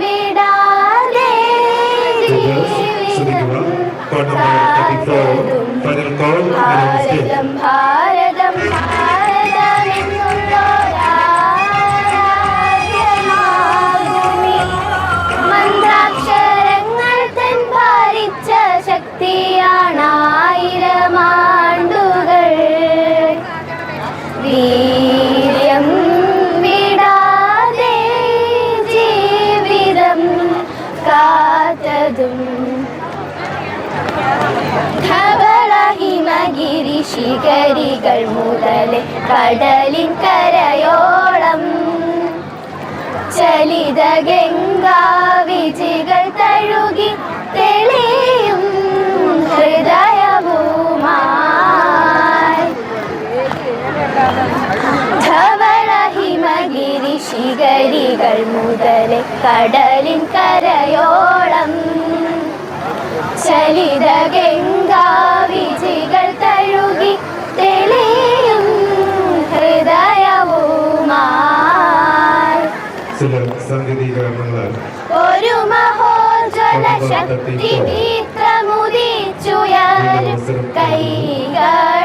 വിടാതെ ശ്രദ്ധിക്കുക code number thirty four final call ഭാരതം കാത്തതും. ഹിമഗിരി ശിഖരികൾ മുതലേ കടലിൻ കരയോളം മുതലേ കടലിൻ കരയോളം. ചലിത ഗംഗാ വിജികൾ തഴുകി തെളിയും ഹൃദയവുമായി ഒരു മഹോജ്വല ശക്തി ഗീത്രമുദിച്ചുയർ. കൈകളുമായി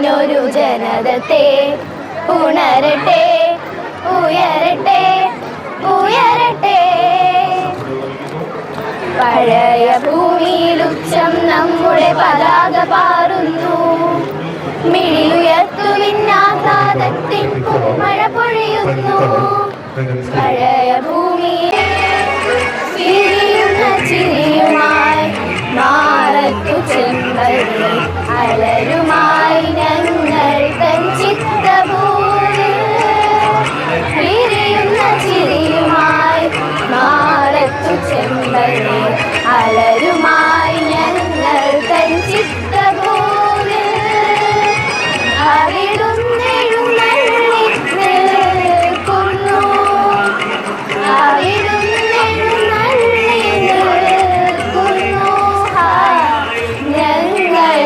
നിർമ്മിക്കാനൊരു ജനതത്തെ ഉണരട്ടെ ഉയരട്ടെ ഉയരട്ടെ. പഴയ ഭൂമിയിൽ ഉച്ചം നമ്മുടെ പതാക പാറുന്നു. മിഴിയുയർത്തുവിന്നാഘാതത്തിൻ മഴ പൊഴിയുന്നു. പഴയ ഭൂമി ചിരിയുമായി മാറത്തു ചെമ്പതി അലരുമായി അലരുമായി ഞങ്ങൾ തൻ ചിത്തഭൂമി അവിടുന്നെഴുന്നള്ളി നിൽക്കുന്നു അവിടുന്നെഴുന്നള്ളി നിൽക്കുന്നു ഞങ്ങൾ